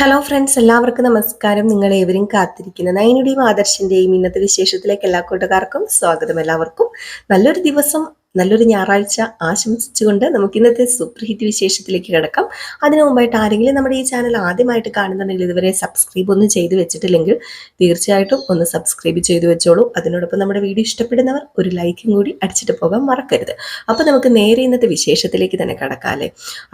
Hello friends എല്ലാവർക്കും നമസ്കാരം. നിങ്ങൾ ഏവരും കാത്തിരിക്കുന്ന നയനുടെയും ആദർശിന്റെയും ഇന്നത്തെ വിശേഷത്തിലേക്ക് എല്ലാ കൂട്ടുകാർക്കും സ്വാഗതം എല്ലാവർക്കും. നല്ലൊരു ദിവസം നല്ലൊരു ഞായറാഴ്ച ആശംസിച്ചുകൊണ്ട് നമുക്ക് ഇന്നത്തെ സൂപ്പർ ഹിറ്റ് വിശേഷത്തിലേക്ക് കിടക്കാം. അതിനു മുമ്പായിട്ട് ആരെങ്കിലും നമ്മുടെ ഈ ചാനൽ ആദ്യമായിട്ട് കാണുന്നുണ്ടെങ്കിൽ ഇതുവരെ സബ്സ്ക്രൈബ് ഒന്നും ചെയ്തു വെച്ചിട്ടില്ലെങ്കിൽ തീർച്ചയായിട്ടും ഒന്ന് സബ്സ്ക്രൈബ് ചെയ്തു വെച്ചോളൂ. അതിനോടൊപ്പം നമ്മുടെ വീഡിയോ ഇഷ്ടപ്പെടുന്നവർ ഒരു ലൈക്കും കൂടി അടിച്ചിട്ട് പോകാൻ മറക്കരുത്. അപ്പോൾ നമുക്ക് നേരെ ഇന്നത്തെ വിശേഷത്തിലേക്ക് തന്നെ കിടക്കാല്ലേ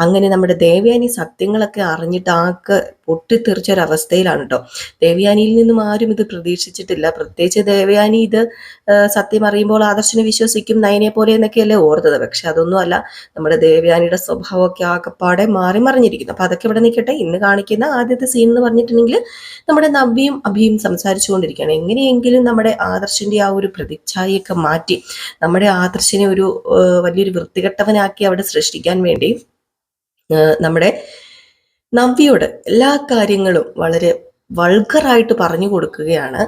അങ്ങനെ നമ്മുടെ ദേവയാനി സത്യങ്ങളൊക്കെ അറിഞ്ഞിട്ട് ആക്ക് പൊട്ടിത്തെറിച്ച ഒരു അവസ്ഥയിലാണ് കേട്ടോ ദേവയാനിയിൽ നിന്നും ആരും ഇത് പ്രതീക്ഷിച്ചിട്ടില്ല. പ്രത്യേകിച്ച് ദേവയാനി ഇത് സത്യം അറിയുമ്പോൾ ആദർശനെ വിശ്വസിക്കും നയനെ പോലെ എന്നൊക്കെയല്ലേ ഓർത്തത്. പക്ഷെ അതൊന്നും അല്ല നമ്മുടെ ദേവയാനിയുടെ സ്വഭാവമൊക്കെ ആകപ്പാടെ മാറി മറിഞ്ഞിരിക്കുന്നു. അപ്പൊ അതൊക്കെ ഇവിടെ നിൽക്കട്ടെ. ഇന്ന് കാണിക്കുന്ന ആദ്യത്തെ സീൻ എന്ന് പറഞ്ഞിട്ടുണ്ടെങ്കിൽ നമ്മുടെ നവ്യയും അഭിയും സംസാരിച്ചുകൊണ്ടിരിക്കുകയാണ്. എങ്ങനെയെങ്കിലും നമ്മുടെ ആദർശന്റെ ആ ഒരു പ്രതിച്ഛായയൊക്കെ മാറ്റി നമ്മുടെ ആദർശനെ ഒരു വലിയൊരു വൃത്തികെട്ടവനാക്കി അവിടെ സൃഷ്ടിക്കാൻ വേണ്ടി നമ്മുടെ നവ്യയോട് എല്ലാ കാര്യങ്ങളും വളരെ വൾഗറായിട്ട് പറഞ്ഞു കൊടുക്കുകയാണ്.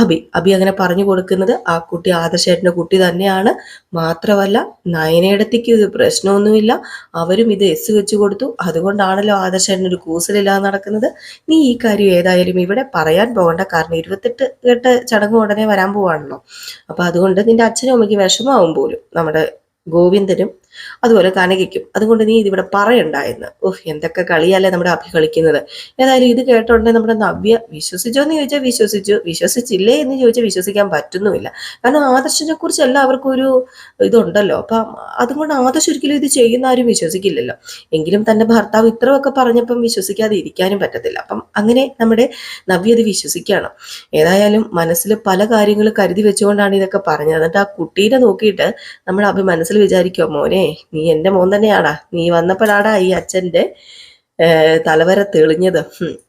അബി അബി അങ്ങനെ പറഞ്ഞു കൊടുക്കുന്നത് ആ കുട്ടി ആദർശേട്ടന്റെ കുട്ടി തന്നെയാണ്. മാത്രമല്ല നയനയിടത്തേക്ക് ഇത് പ്രശ്നമൊന്നുമില്ല. അവരും ഇത് എസ് വെച്ച് കൊടുത്തു. അതുകൊണ്ടാണല്ലോ ആദർശേട്ടൻ ഒരു കൂസലില്ലാതെ നടക്കുന്നത്. നീ ഈ കാര്യം ഏതായാലും ഇവിടെ പറയാൻ പോകണ്ട. കാരണം ഇരുപത്തെട്ട് കെട്ട് ചടങ്ങ് ഉടനെ വരാൻ പോവാണല്ലോ. അപ്പൊ അതുകൊണ്ട് നിന്റെ അച്ഛനും അമ്മയ്ക്ക് വിഷമാവും പോലും നമ്മുടെ ഗോവിന്ദനും അതുപോലെ കനകയ്ക്കും. അതുകൊണ്ട് നീ ഇതിവിടെ പറയണ്ട എന്ന്. ഓഹ് എന്തൊക്കെ കളിയല്ലേ നമ്മുടെ അഭി കളിക്കുന്നത്? ഏതായാലും ഇത് കേട്ടോണ്ടേ നമ്മുടെ നവ്യ വിശ്വസിച്ചോ എന്ന് ചോദിച്ചാൽ വിശ്വസിച്ചു. വിശ്വസിച്ചില്ലേ എന്ന് ചോദിച്ചാൽ വിശ്വസിക്കാൻ പറ്റുന്നുമില്ല. കാരണം ആദർശിനെ കുറിച്ച് എല്ലാവർക്കും ഒരു ഇതുണ്ടല്ലോ. അപ്പം അതുകൊണ്ട് ആദർശം ഒരിക്കലും ഇത് ചെയ്യുന്ന ആരും വിശ്വസിക്കില്ലല്ലോ. എങ്കിലും തന്റെ ഭർത്താവ് ഇത്രയൊക്കെ പറഞ്ഞപ്പം വിശ്വസിക്കാതെ ഇരിക്കാനും പറ്റത്തില്ല. അപ്പം അങ്ങനെ നമ്മുടെ നവ്യ ഇത് വിശ്വസിക്കുകയാണ്. ഏതായാലും മനസ്സിൽ പല കാര്യങ്ങൾ കരുതി വെച്ചുകൊണ്ടാണ് ഇതൊക്കെ പറഞ്ഞത്. എന്നിട്ട് ആ കുട്ടീനെ നോക്കിയിട്ട് നമ്മുടെ അഭി മനസ്സിൽ വിചാരിക്കുമോ മോനെ നീ എന്റെ മോൻ തന്നെയാടാ. നീ വന്നപ്പോഴാടാ ഈ അച്ഛന്റെ തലവര തെളിഞ്ഞത്.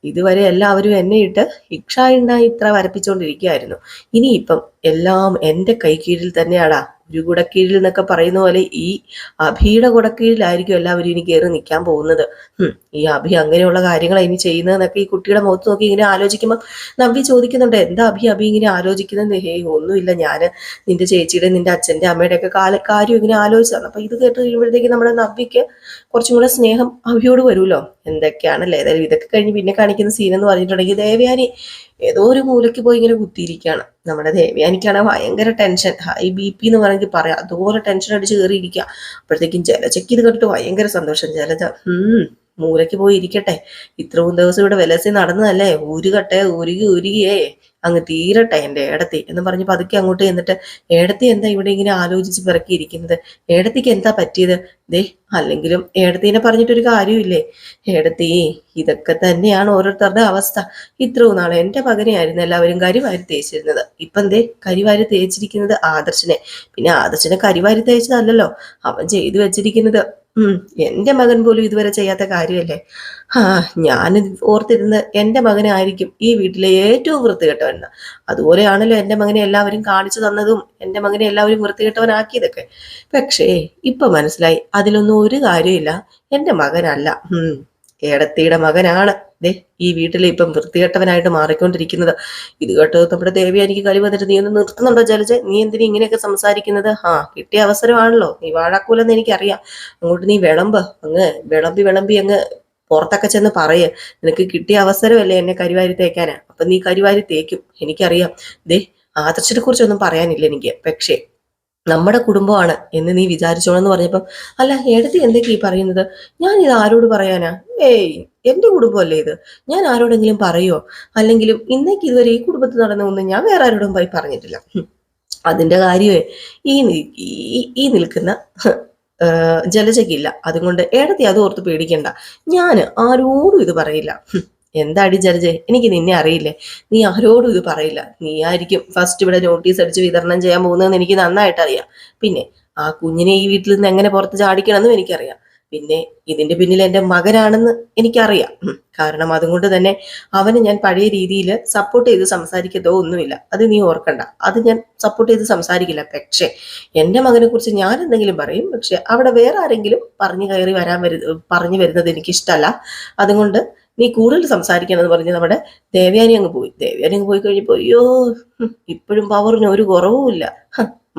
ഇതുവരെ എല്ലാവരും എന്നെ ഇട്ട് ഇക്ഷായുണ്ടായി ഇത്ര വരപ്പിച്ചുകൊണ്ടിരിക്കുകയായിരുന്നു ഇനിയിപ്പം എല്ലാം എന്റെ കൈക്കീഴിൽ തന്നെയാടാ. ഒരു കുടക്കീഴിൽ എന്നൊക്കെ പറയുന്ന പോലെ ഈ അഭിയുടെ കുടക്കീഴിലായിരിക്കും എല്ലാവരും ഇനി കയറി നിൽക്കാൻ പോകുന്നത്. ഈ അഭി അങ്ങനെയുള്ള കാര്യങ്ങളാണ് ഇനി ചെയ്യുന്നതെന്നൊക്കെ ഈ കുട്ടിയുടെ മുഖത്ത് നോക്കി ഇങ്ങനെ ആലോചിക്കുമ്പോൾ നവ്യ ചോദിക്കുന്നുണ്ട് എന്താ അഭി അഭി ഇങ്ങനെ ആലോചിക്കുന്നത് ഹേയ് ഒന്നുമില്ല ഞാൻ നിന്റെ ചേച്ചിയുടെ നിന്റെ അച്ഛന്റെ അമ്മയുടെയൊക്കെ കാലക്കാരും കാല കാര്യം ഇങ്ങനെ ആലോചിച്ചാണ് അപ്പൊ ഇത് കേട്ട് കഴിയുമ്പോഴത്തേക്ക് നമ്മുടെ നവ്യക്ക് കുറച്ചും കൂടെ സ്നേഹം അവയോട് വരുമല്ലോ? എന്തൊക്കെയാണല്ലേ? ഏതായാലും ഇതൊക്കെ കഴിഞ്ഞ് പിന്നെ കാണിക്കുന്ന സീൻ എന്ന് പറഞ്ഞിട്ടുണ്ടെങ്കിൽ ദേവയാനി ഏതോ ഒരു മൂലയ്ക്ക് പോയി ഇങ്ങനെ കുത്തിയിരിക്കുകയാണ്. നമ്മുടെ ദേവയാനിക്കാണ് ഭയങ്കര ടെൻഷൻ ഹൈ ബി പി എന്ന് വേണമെങ്കിൽ പറയാം. അതുപോലെ ടെൻഷൻ അടിച്ച് കയറിയിരിക്കുക. അപ്പോഴത്തേക്കും ജലജയ്ക്ക് ഇത് കണ്ടിട്ട് ഭയങ്കര സന്തോഷം. ജലജ മൂലയ്ക്ക് പോയി ഇരിക്കട്ടെ. ഇത്രയും ദിവസം ഇവിടെ വിലസി നടന്നതല്ലേ? ഉരുകട്ടെ ഉരുകി ഉരുകിയേ അങ്ങ് തീരട്ടെ എന്റെ ഏടത്തി എന്ന് പറഞ്ഞ് പതുക്കെ അങ്ങോട്ട് ചെന്നിട്ട് ഏടത്തി എന്താ ഇവിടെ ഇങ്ങനെ ആലോചിച്ച് പിറക്കിയിരിക്കുന്നത്? ഏടത്തിക്ക് എന്താ പറ്റിയത്? ദേ അല്ലെങ്കിലും ഏടത്തിനെ പറഞ്ഞിട്ടൊരു കാര്യമില്ലേ ഏടത്തി ഇതൊക്കെ തന്നെയാണ് ഓരോരുത്തരുടെ അവസ്ഥ. ഇത്രയും നാൾ എന്റെ മകനെയായിരുന്നു എല്ലാവരും കരിവാരി തേച്ചിരുന്നത്. ഇപ്പം ദേ കരിവാരി തേച്ചിരിക്കുന്നത് ആദർശനെ. പിന്നെ ആദർശനെ കരിവാരി തേച്ചതല്ലല്ലോ. അവൻ ചെയ്തു വെച്ചിരിക്കുന്നത്. എന്റെ മകൻ പോലും ഇതുവരെ ചെയ്യാത്ത കാര്യമല്ലേ? ആ ഞാൻ ഓർത്തിരുന്ന് എന്റെ മകനായിരിക്കും ഈ വീട്ടിലെ ഏറ്റവും വൃത്തികെട്ടവൻ അതുപോലെയാണല്ലോ എന്റെ മകനെ എല്ലാവരും കാണിച്ചു തന്നതും എന്റെ മകനെ എല്ലാവരും വൃത്തികെട്ടവനാക്കിയതൊക്കെ. പക്ഷേ ഇപ്പൊ മനസ്സിലായി അതിലൊന്നും ഒരു കാര്യമില്ല. എന്റെ മകനല്ല. ഏടത്തിയുടെ മകനാണ്. ദേ ഈ വീട്ടിൽ ഇപ്പം വൃത്തികെട്ടവനായിട്ട് മാറിക്കൊണ്ടിരിക്കുന്നത്. ഇത് കേട്ടത് നമ്മുടെ ദേവി എനിക്ക് കളി വന്നിട്ട് നീ ഒന്ന് നിർത്തുന്നുണ്ടോ ജലജ? നീ എന്തിനു ഇങ്ങനെയൊക്കെ സംസാരിക്കുന്നത്? ആ കിട്ടിയ അവസരമാണല്ലോ. നീ വാഴാക്കൂലെന്ന് എനിക്കറിയാം. അങ്ങോട്ട് നീ വിളമ്പ്. അങ്ങ് വിളമ്പി വിളമ്പി അങ്ങ് പുറത്തൊക്കെ ചെന്ന് പറയ്. നിനക്ക് കിട്ടിയ അവസരമല്ലേ എന്നെ കരിവാരി തേക്കാനാ? അപ്പൊ നീ കരിവാരി തേക്കും. എനിക്കറിയാം. ദേ ആദർശത്തെ കുറിച്ചൊന്നും പറയാനില്ല എനിക്ക്. പക്ഷേ നമ്മുടെ കുടുംബമാണ് എന്ന് നീ വിചാരിച്ചോളെന്ന് പറഞ്ഞപ്പം അല്ല എടുത്ത് എന്തൊക്കെ ഈ പറയുന്നത്? ഞാൻ ഇത് ആരോട് പറയാനാ? ഏയ് എന്റെ കുടുംബമല്ലേ ഇത്? ഞാൻ ആരോടെങ്കിലും പറയുമോ അല്ലെങ്കിലും ഇന്നേക്ക് ഇതുവരെ ഈ കുടുംബത്തിൽ നടന്നൊന്നും ഞാൻ വേറെ ആരോടും പോയി പറഞ്ഞിട്ടില്ല. അതിന്റെ കാര്യമേ ഈ ഈ- നിൽക്കുന്ന ജലചകില്ല അതുകൊണ്ട് ഏടത്തി അത് ഓർത്ത് പേടിക്കണ്ട. ഞാൻ ആരോടും ഇത് പറയില്ല. എന്താടി ജലജെ എനിക്ക് നിന്നെ അറിയില്ലേ? നീ ആരോടും ഇത് പറയില്ല. നീ ആയിരിക്കും ഫസ്റ്റ് ഇവിടെ നോട്ടീസ് അടിച്ച് വിതരണം ചെയ്യാൻ പോകുന്നതെന്ന് എനിക്ക് നന്നായിട്ട് അറിയാം. പിന്നെ ആ കുഞ്ഞിനെ ഈ വീട്ടിൽ നിന്ന് എങ്ങനെ പുറത്ത് ചാടിക്കണമെന്നും എനിക്കറിയാം. പിന്നെ ഇതിന്റെ പിന്നിൽ എന്റെ മകനാണെന്ന് എനിക്കറിയാം. കാരണം അതുകൊണ്ട് തന്നെ അവന് ഞാൻ പഴയ രീതിയിൽ സപ്പോർട്ട് ചെയ്ത് സംസാരിക്കതോ ഒന്നുമില്ല. അത് നീ ഓർക്കണ്ട. അത് ഞാൻ സപ്പോർട്ട് ചെയ്ത് സംസാരിക്കില്ല. പക്ഷേ എന്റെ മകനെ കുറിച്ച് ഞാൻ എന്തെങ്കിലും പറയും. പക്ഷെ അവിടെ വേറെ ആരെങ്കിലും പറഞ്ഞു കയറി വരാൻ വരു പറഞ്ഞു വരുന്നത് എനിക്ക് ഇഷ്ടമല്ല അതുകൊണ്ട് നീ കൂടുതൽ സംസാരിക്കണം എന്ന് പറഞ്ഞ് നമ്മുടെ ദേവയാനി അങ്ങ് പോയി. ദേവയാനി അങ്ങ് പോയി കഴിഞ്ഞപ്പോ അയ്യോ ഇപ്പോഴും പവറിന് ഒരു കുറവുമില്ല.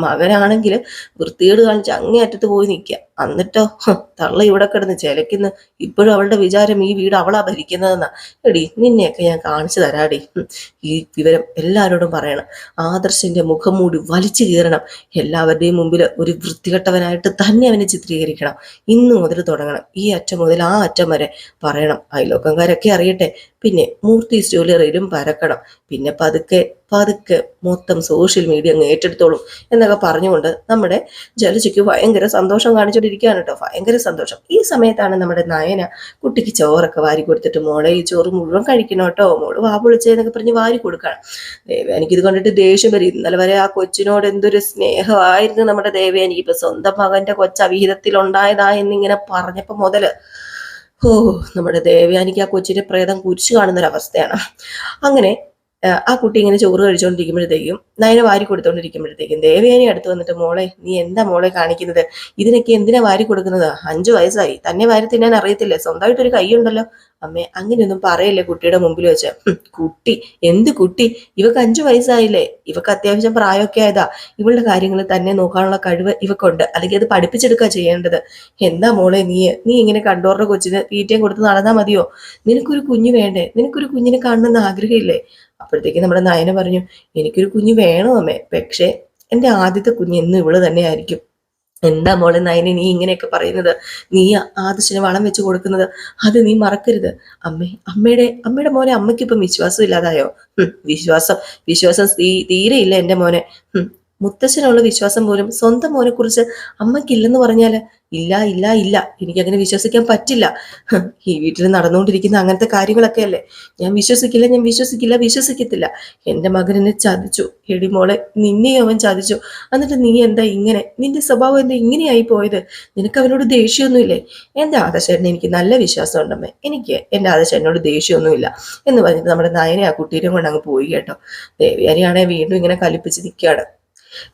മകനാണെങ്കിൽ വൃത്തികേട് കാണിച്ച് അങ്ങേ അറ്റത്ത് പോയി നിൽക്കുക. എന്നിട്ടോ? തള്ള ഇവിടെ കിടന്ന് ചിലക്കുന്ന ഇപ്പോഴും അവളുടെ വിചാരം ഈ വീട് അവളാ ഭരിക്കുന്നതെന്നാ. എടി നിന്നെയൊക്കെ ഞാൻ കാണിച്ചു തരാടി. ഈ വിവരം എല്ലാവരോടും പറയണം. ആദർശന്റെ മുഖം മൂടി വലിച്ചു കീറണം. എല്ലാവരുടെയും മുമ്പിൽ ഒരു വൃത്തികെട്ടവനായിട്ട് തന്നെ അവനെ ചിത്രീകരിക്കണം. ഇന്നു മുതൽ തുടങ്ങണം. ഈ അറ്റം മുതൽ ആ അറ്റം വരെ പറയണം. അയലോക്കംകാരൊക്കെ അറിയട്ടെ. പിന്നെ മൂർത്തി ജ്വല്ലറിയിലും പരക്കണം. പിന്നെ പതുക്കെ പതുക്കെ മൊത്തം സോഷ്യൽ മീഡിയ അങ്ങ് ഏറ്റെടുത്തോളും. എന്നൊക്കെ പറഞ്ഞുകൊണ്ട് നമ്മുടെ ജലജയ്ക്ക് ഭയങ്കര സന്തോഷം കാണിച്ചുകൊണ്ടിരിക്കുകയാണ് കേട്ടോ. ഭയങ്കര സന്തോഷം. ഈ സമയത്താണ് നമ്മുടെ നയന കുട്ടിക്ക് ചോറൊക്കെ വാരി കൊടുത്തിട്ട് മോളെ ഈ ചോറ് മുഴുവൻ കഴിക്കണം കേട്ടോ. മോൾ വാ പൊളിച്ചെന്നൊക്കെ പറഞ്ഞ് വാരി കൊടുക്കണം. ദേവ ഇത് കണ്ടിട്ട് ദേഷ്യം വരും. ഇന്നലെ വരെ ആ കൊച്ചിനോട് എന്തൊരു സ്നേഹമായിരുന്നു നമ്മുടെ ദേവയാനിക്ക് ഇപ്പൊ സ്വന്തം മകന്റെ കൊച്ച അവിഹിതത്തിൽ ഉണ്ടായതാ എന്നിങ്ങനെ പറഞ്ഞപ്പോ മുതൽ ഓ നമ്മുടെ ദേവയാനിക്ക് ആ കൊച്ചിന്റെ പ്രേതം കുരിച്ചു കാണുന്നൊരവസ്ഥയാണ്. അങ്ങനെ ആ, കുട്ടി ഇങ്ങനെ ചോറ് കഴിച്ചുകൊണ്ടിരിക്കുമ്പോഴത്തേക്കും നയന വാരി കൊടുത്തോണ്ടിരിക്കുമ്പോഴത്തേക്കും ദേവയാനി അടുത്ത് വന്നിട്ട് മോളെ നീ എന്താ മോളെ കാണിക്കുന്നത്? ഇതിനൊക്കെ എന്തിനാ വാരി കൊടുക്കുന്നത്? അഞ്ചു വയസ്സായി. തന്നെ വാരി തിന്നാൻ അറിയത്തില്ലേ? സ്വന്തമായിട്ടൊരു കൈയുണ്ടല്ലോ. അമ്മേ അങ്ങനെയൊന്നും പറയല്ലേ കുട്ടിയുടെ മുമ്പിൽ വെച്ച്? കുട്ടി എന്ത് കുട്ടി? ഇവക്ക് അഞ്ചു വയസ്സായില്ലേ? ഇവക്ക് അത്യാവശ്യം പ്രായമൊക്കെ ആയതാ. ഇവളുടെ കാര്യങ്ങൾ തന്നെ നോക്കാനുള്ള കഴിവ് ഇവക്കുണ്ട്. അല്ലെങ്കിൽ അത് പഠിപ്പിച്ചെടുക്കുക ചെയ്യേണ്ടത്. എന്താ മോളെ നീ? നീ ഇങ്ങനെ കണ്ടോറുടെ കൊച്ചിന് തീറ്റയും കൊടുത്ത് നടന്നാ മതിയോ? നിനക്കൊരു കുഞ്ഞ് വേണ്ടേ? നിനക്കൊരു കുഞ്ഞിനെ കാണണമെന്ന് ആഗ്രഹമില്ലേ? അപ്പോഴത്തേക്ക് നമ്മുടെ നയന പറഞ്ഞു എനിക്കൊരു കുഞ്ഞ് വേണോ അമ്മേ. പക്ഷേ എന്റെ ആദ്യത്തെ കുഞ്ഞ് ഇന്ന് ഇവൾ തന്നെ ആയിരിക്കും എന്താ മോളെ നയനെ നീ ഇങ്ങനെയൊക്കെ പറയുന്നത്? നീ ആദർശന് വളം വെച്ച് കൊടുക്കുന്നത് അത് നീ മറക്കരുത്. അമ്മേ അമ്മയുടെ അമ്മയുടെ മോനെ അമ്മയ്ക്ക് ഇപ്പം വിശ്വാസം ഇല്ലാതായോ? വിശ്വാസം വിശ്വാസം തീ- തീരെയില്ല എന്റെ മോനെ. മുത്തശ്ശനുള്ള വിശ്വാസം പോലും സ്വന്തം മോനെ കുറിച്ച് അമ്മയ്ക്കില്ലെന്ന് പറഞ്ഞാൽ ഇല്ല ഇല്ല ഇല്ല. എനിക്ക് അങ്ങനെ വിശ്വസിക്കാൻ പറ്റില്ല. ഈ വീട്ടിൽ നടന്നുകൊണ്ടിരിക്കുന്ന അങ്ങനത്തെ കാര്യങ്ങളൊക്കെ അല്ലേ? ഞാൻ വിശ്വസിക്കില്ല ഞാൻ വിശ്വസിക്കില്ല വിശ്വസിക്കത്തില്ല. എന്റെ മകൻ എന്നെ ചതിച്ചു. എടിമോളെ നിന്നെയും അവൻ ചതിച്ചു. എന്നിട്ട് നീ എന്താ ഇങ്ങനെ? നിന്റെ സ്വഭാവം എന്താ ഇങ്ങനെയായി പോയത്? നിനക്ക് അവനോട് ദേഷ്യമൊന്നുമില്ലേ? എന്റെ ആദർശേട്ടന് എനിക്ക് നല്ല വിശ്വാസം ഉണ്ടമ്മേ എനിക്ക് എന്റെ ആദശേട്ടനോട് ദേഷ്യമൊന്നുമില്ല എന്ന് പറഞ്ഞിട്ട് നമ്മുടെ നയനെ ആ കുട്ടീനെ കൊണ്ട് അങ്ങ് പോയി കേട്ടോ. ദേവിയാനിയാണെ വീണ്ടും ഇങ്ങനെ കലിപ്പിച്ച് നിൽക്കുകയാണ്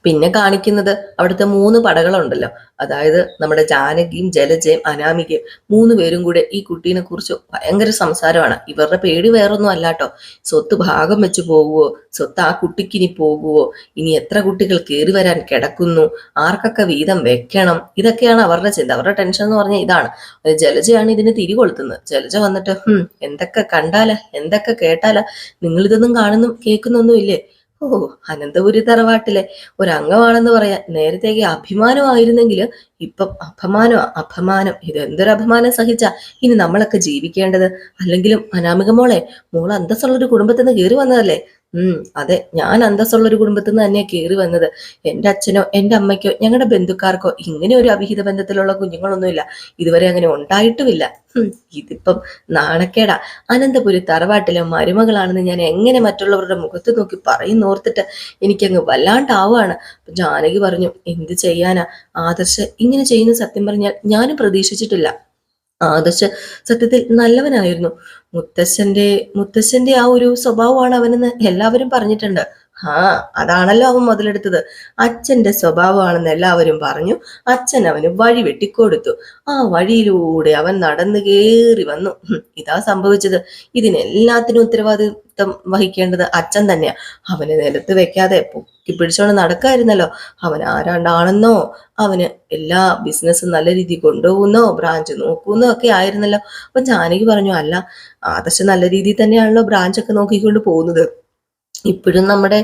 പിന്നെ കാണിക്കുന്നത് അവിടുത്തെ മൂന്ന് പടകളുണ്ടല്ലോ. അതായത് നമ്മുടെ ജാനകിയും ജലജയും അനാമികയും മൂന്ന് പേരും കൂടെ ഈ കുട്ടീനെ കുറിച്ച് ഭയങ്കര സംസാരമാണ്. ഇവരുടെ പേടി വേറൊന്നും അല്ലാട്ടോ സ്വത്ത് ഭാഗം വെച്ച് പോകുവോ സ്വത്ത് ആ കുട്ടിക്ക് ഇനി പോകുവോ ഇനി എത്ര കുട്ടികൾ കയറി വരാൻ കിടക്കുന്നു? ആർക്കൊക്കെ വീതം വെക്കണം? ഇതൊക്കെയാണ് അവരുടെ ചിന്ത. അവരുടെ ടെൻഷൻ എന്ന് പറഞ്ഞാൽ ഇതാണ്. ജലജയാണ് ഇതിന് തിരികൊളുത്തുന്നത് ജലജ വന്നിട്ട് എന്തൊക്കെ കണ്ടാല? എന്തൊക്കെ കേട്ടാല? നിങ്ങൾ ഇതൊന്നും കാണുന്നു കേൾക്കുന്നൊന്നും ഇല്ലേ ഓ അനന്തപുരി തറവാട്ടിലെ ഒരംഗമാണെന്ന് പറയാൻ നേരത്തേക്ക് അഭിമാനമായിരുന്നെങ്കിൽ ഇപ്പം അപമാനം അപമാനം ഇത് എന്തൊരു അപമാനം സഹിച്ച ഇനി നമ്മളൊക്കെ ജീവിക്കേണ്ടത്? അല്ലെങ്കിലും അനാമിക മോളെ മോൾ അന്തസ്സുള്ള ഒരു കുടുംബത്തിൽ നിന്ന് കയറി വന്നതല്ലേ? ഉം അതെ. ഞാൻ അന്തസ്സുള്ള ഒരു കുടുംബത്തിൽ നിന്ന് തന്നെയാ കയറി വന്നത്. എന്റെ അച്ഛനോ എന്റെ അമ്മയ്ക്കോ ഞങ്ങളുടെ ബന്ധുക്കാർക്കോ ഇങ്ങനെ ഒരു അവിഹിത ബന്ധത്തിലുള്ള കുഞ്ഞുങ്ങളൊന്നുമില്ല. ഇതുവരെ അങ്ങനെ ഉണ്ടായിട്ടുമില്ല. ഇതിപ്പം നാണക്കേടാ. അനന്തപുരി തറവാട്ടിലെ മരുമകളാണെന്ന് ഞാൻ എങ്ങനെ മറ്റുള്ളവരുടെ മുഖത്ത് നോക്കി പറയുന്നോർത്തിട്ട് എനിക്കങ്ങ് വല്ലാണ്ടാവുകയാണ് ജാനകി പറഞ്ഞു എന്ത് ചെയ്യാനാ? ആദർശ് ഇങ്ങനെ ചെയ്യുന്ന സത്യം പറഞ്ഞാൽ ഞാനും പ്രതീക്ഷിച്ചിട്ടില്ല. ആദർശ് സത്യത്തിൽ നല്ലവനായിരുന്നു. മുത്തശ്ശന്റെ മുത്തശ്ശന്റെ ആ ഒരു സ്വഭാവമാണ് അവനെന്ന് എല്ലാവരും പറഞ്ഞിട്ടുണ്ട്. ആ അതാണല്ലോ അവൻ മുതലെടുത്തത്. അച്ഛന്റെ സ്വഭാവമാണെന്ന് എല്ലാവരും പറഞ്ഞു. അച്ഛൻ അവന് വഴി വെട്ടിക്കൊടുത്തു. ആ വഴിയിലൂടെ അവൻ നടന്നു കയറി വന്നു. ഇതാ സംഭവിച്ചത്. ഇതിനെല്ലാത്തിനും ഉത്തരവാദിത്വം വഹിക്കേണ്ടത് അച്ഛൻ തന്നെയാ. അവനെ നിലത്ത് വെക്കാതെ പൊക്കി പിടിച്ചോണ്ട് നടക്കായിരുന്നല്ലോ. അവൻ ആരാണ്ടാണെന്നോ അവന് എല്ലാ ബിസിനസ്സും നല്ല രീതിയിൽ കൊണ്ടുപോകുന്നോ ബ്രാഞ്ച് നോക്കുന്നോ ഒക്കെ ആയിരുന്നല്ലോ. അപ്പൊ ജാനകി പറഞ്ഞു അല്ല ആദർശം നല്ല രീതിയിൽ തന്നെയാണല്ലോ ബ്രാഞ്ച് ഒക്കെ നോക്കിക്കൊണ്ട് പോകുന്നത്. ഇപ്പോഴും നമ്മുടെ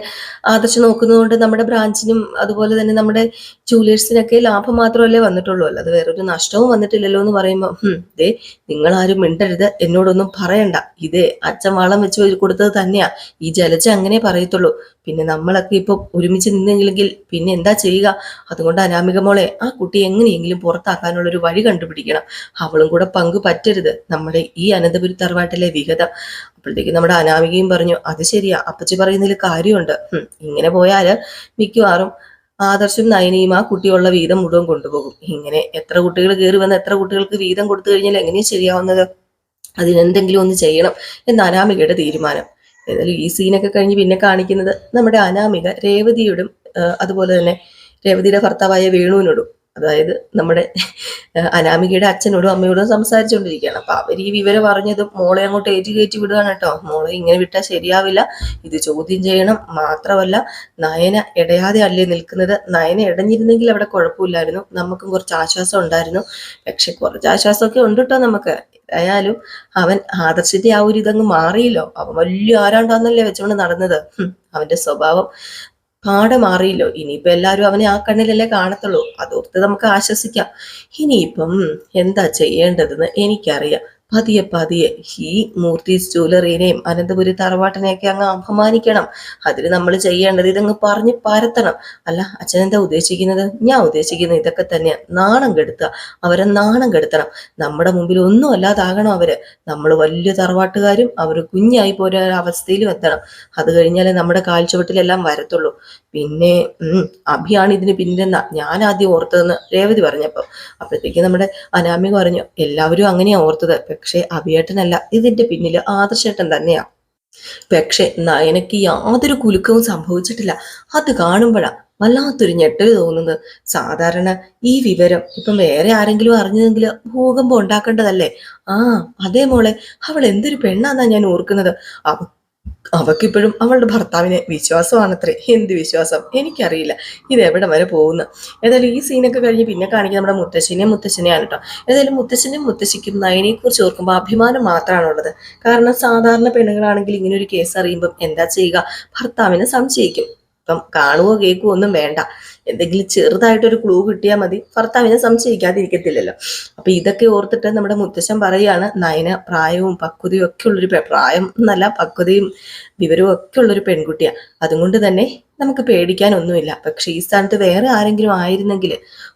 ആദർശം നോക്കുന്നതുകൊണ്ട് നമ്മുടെ ബ്രാഞ്ചിനും അതുപോലെ തന്നെ നമ്മുടെ ജൂലിയേഴ്സിനൊക്കെ ലാഭം മാത്രമല്ലേ വന്നിട്ടുള്ളൂ. അല്ലാതെ വേറൊരു നഷ്ടവും വന്നിട്ടില്ലല്ലോ എന്ന് പറയുമ്പോൾ ദേ നിങ്ങൾ ആരും മിണ്ടരുത് എന്നോടൊന്നും പറയണ്ട. ഇതേ അച്ഛൻ വളം വെച്ച് കൊടുത്തത് തന്നെയാ. ഈ ജലജ അങ്ങനെ പറയത്തുള്ളൂ. പിന്നെ നമ്മളൊക്കെ ഇപ്പൊ ഒരുമിച്ച് നിന്നെങ്കിലെങ്കിൽ പിന്നെ എന്താ ചെയ്യുക? അതുകൊണ്ട് അനാമിക മോളെ ആ കുട്ടി എങ്ങനെയെങ്കിലും പുറത്താക്കാനുള്ള ഒരു വഴി കണ്ടുപിടിക്കണം. അവളും കൂടെ പങ്കു പറ്റരുത്. നമ്മുടെ ഈ അനന്തപുരി തറവാട്ടിലെ വിഗത. അപ്പോഴത്തേക്ക് നമ്മുടെ അനാമികയും പറഞ്ഞു അത് ശരിയാ. അപ്പച്ചി പറയുന്നതിൽ കാര്യമുണ്ട്. ഇങ്ങനെ പോയാൽ മിക്കവാറും ആദർശം നയനയും ആ കുട്ടിയുള്ള വീതം മുഴുവൻ കൊണ്ടുപോകും. ഇങ്ങനെ എത്ര കുട്ടികൾ കയറി വന്ന് എത്ര കുട്ടികൾക്ക് വീതം കൊടുത്തു കഴിഞ്ഞാൽ എങ്ങനെയാ ശരിയാവുന്നത്? അതിനെന്തെങ്കിലും ഒന്ന് ചെയ്യണം. എന്ന് അനാമികയുടെ തീരുമാനം. ഏതായാലും ഈ സീനൊക്കെ കഴിഞ്ഞ് പിന്നെ കാണിക്കുന്നത് നമ്മുടെ അനാമിക രേവതിയോടും അതുപോലെ തന്നെ രേവതിയുടെ ഭർത്താവായ വേണുവിനോടും അതായത് നമ്മുടെ അനാമികയുടെ അച്ഛനോടും അമ്മയോടും സംസാരിച്ചുകൊണ്ടിരിക്കുകയാണ്. അപ്പൊ അവർ ഈ വിവരം അറിഞ്ഞതും മോളെ അങ്ങോട്ട് ഏറ്റി കയറ്റി വിടുകയാണ് കേട്ടോ. മോളെ ഇങ്ങനെ വിട്ടാൽ ശരിയാവില്ല. ഇത് ചോദ്യം ചെയ്യണം. മാത്രമല്ല നയന ഇടയാതെ അല്ലേ നിൽക്കുന്നത്? നയന ഇടഞ്ഞിരുന്നെങ്കിൽ അവിടെ കുഴപ്പമില്ലായിരുന്നു. നമുക്കും കുറച്ച് ആശ്വാസം ഉണ്ടായിരുന്നു. പക്ഷെ കുറച്ച് ആശ്വാസമൊക്കെ ഉണ്ട് കേട്ടോ നമുക്ക്. ഏതായാലും അവൻ ആദർശത്തെ ആ ഒരു ഇതങ്ങ് മാറിയില്ലോ. അവൻ വലിയ ആരാണ്ടാന്നല്ലേ വെച്ചോണ്ട് നടന്നത്. അവന്റെ സ്വഭാവം പാടെ മാറിയില്ലോ. ഇനിയിപ്പോ എല്ലാരും അവനെ ആ കണ്ണിലല്ലേ കാണത്തുള്ളൂ. അതോർത്ത് നമുക്ക് ആശ്വസിക്കാം. ഇനിയിപ്പം എന്താ ചെയ്യേണ്ടതെന്ന് എനിക്കറിയാം. പതിയെ പതിയെ ഈ മൂർത്തി ജ്വല്ലറിനെയും അനന്തപുരി തറവാട്ടിനെയൊക്കെ അങ്ങ് അപമാനിക്കണം. അതിന് നമ്മൾ ചെയ്യേണ്ടത് ഇതങ്ങ് പറഞ്ഞ് പരത്തണം. അല്ല അച്ഛൻ എന്താ ഉദ്ദേശിക്കുന്നത്? ഞാൻ ഉദ്ദേശിക്കുന്നത് ഇതൊക്കെ തന്നെയാണ് നാണം കെടുത്തുക. അവരെ നാണം കെടുത്തണം. നമ്മുടെ മുമ്പിൽ ഒന്നും അല്ലാതാകണം അവർ. നമ്മൾ വലിയ തറവാട്ടുകാരും അവർ കുഞ്ഞായി പോരാ അവസ്ഥയിലും എത്തണം. അത് കഴിഞ്ഞാലേ നമ്മുടെ കാൽച്ചുവട്ടിലെല്ലാം വരത്തുള്ളൂ. പിന്നെ അഭിയാണ് ഇതിന് പിന്നിലെന്ന ഞാൻ ആദ്യം ഓർത്തതെന്ന് രേവതി പറഞ്ഞപ്പോ. അപ്പോഴത്തേക്ക് നമ്മുടെ അനാമിക പറഞ്ഞു എല്ലാവരും അങ്ങനെയാ ഓർത്തത്. പക്ഷെ അഭിയേട്ടനല്ല ഇതിന്റെ പിന്നിൽ ആദർശേട്ടൻ തന്നെയാ. പക്ഷെ നയനക്ക് യാതൊരു കുലുക്കവും സംഭവിച്ചിട്ടില്ല. അത് കാണുമ്പോഴാ വല്ലാത്തൊരു ഞെട്ടൽ തോന്നുന്നത്. സാധാരണ ഈ വിവരം ഇപ്പം വേറെ ആരെങ്കിലും അറിഞ്ഞതെങ്കിൽ ഭൂകമ്പം ഉണ്ടാക്കേണ്ടതല്ലേ? ആ അതേ മോളെ. അവൾ എന്തൊരു പെണ്ണാന്നാ ഞാൻ ഓർക്കുന്നത്. അവ അവക്കിപ്പോഴും അവളുടെ ഭർത്താവിനെ വിശ്വാസമാണത്രേ. എന്ത് വിശ്വാസം? എനിക്കറിയില്ല. ഇത് എവിടെ വരെ പോകുന്നു? ഏതായാലും ഈ സീനൊക്കെ കഴിഞ്ഞ് പിന്നെ കാണിക്കുക നമ്മുടെ മുത്തശ്ശിനെയും മുത്തശ്ശനെയാണ് കേട്ടോ ഏതായാലും മുത്തശ്ശനും മുത്തശ്ശിക്കും നയനെ കുറിച്ച് ഓർക്കുമ്പോൾ അഭിമാനം മാത്രമാണുള്ളത്. കാരണം സാധാരണ പെണ്ണുങ്ങളാണെങ്കിൽ ഇങ്ങനെ ഒരു കേസ് അറിയുമ്പം എന്താ ചെയ്യുക? ഭർത്താവിനെ സംശയിക്കും. ഇപ്പം കാണുവോ കേൾക്കുകയോ ഒന്നും വേണ്ട. എന്തെങ്കിലും ചെറുതായിട്ടൊരു ക്ലൂ കിട്ടിയാൽ മതി. ഭർത്താവിനെ സംശയിക്കാതിരിക്കത്തില്ലല്ലോ. അപ്പൊ ഇതൊക്കെ ഓർത്തിട്ട് നമ്മുടെ മുത്തശ്ശൻ പറയുകയാണ് നയന പ്രായവും പക്വതയും ഒക്കെ ഉള്ളൊരു പ്രായം എന്നല്ല പക്വതയും വിവരവും ഒക്കെ ഉള്ളൊരു പെൺകുട്ടിയാണ് അതുകൊണ്ട് തന്നെ നമുക്ക് പേടിക്കാനൊന്നുമില്ല. പക്ഷെ ഈ സ്ഥാനത്ത് വേറെ ആരെങ്കിലും ആയിരുന്നെങ്കിൽ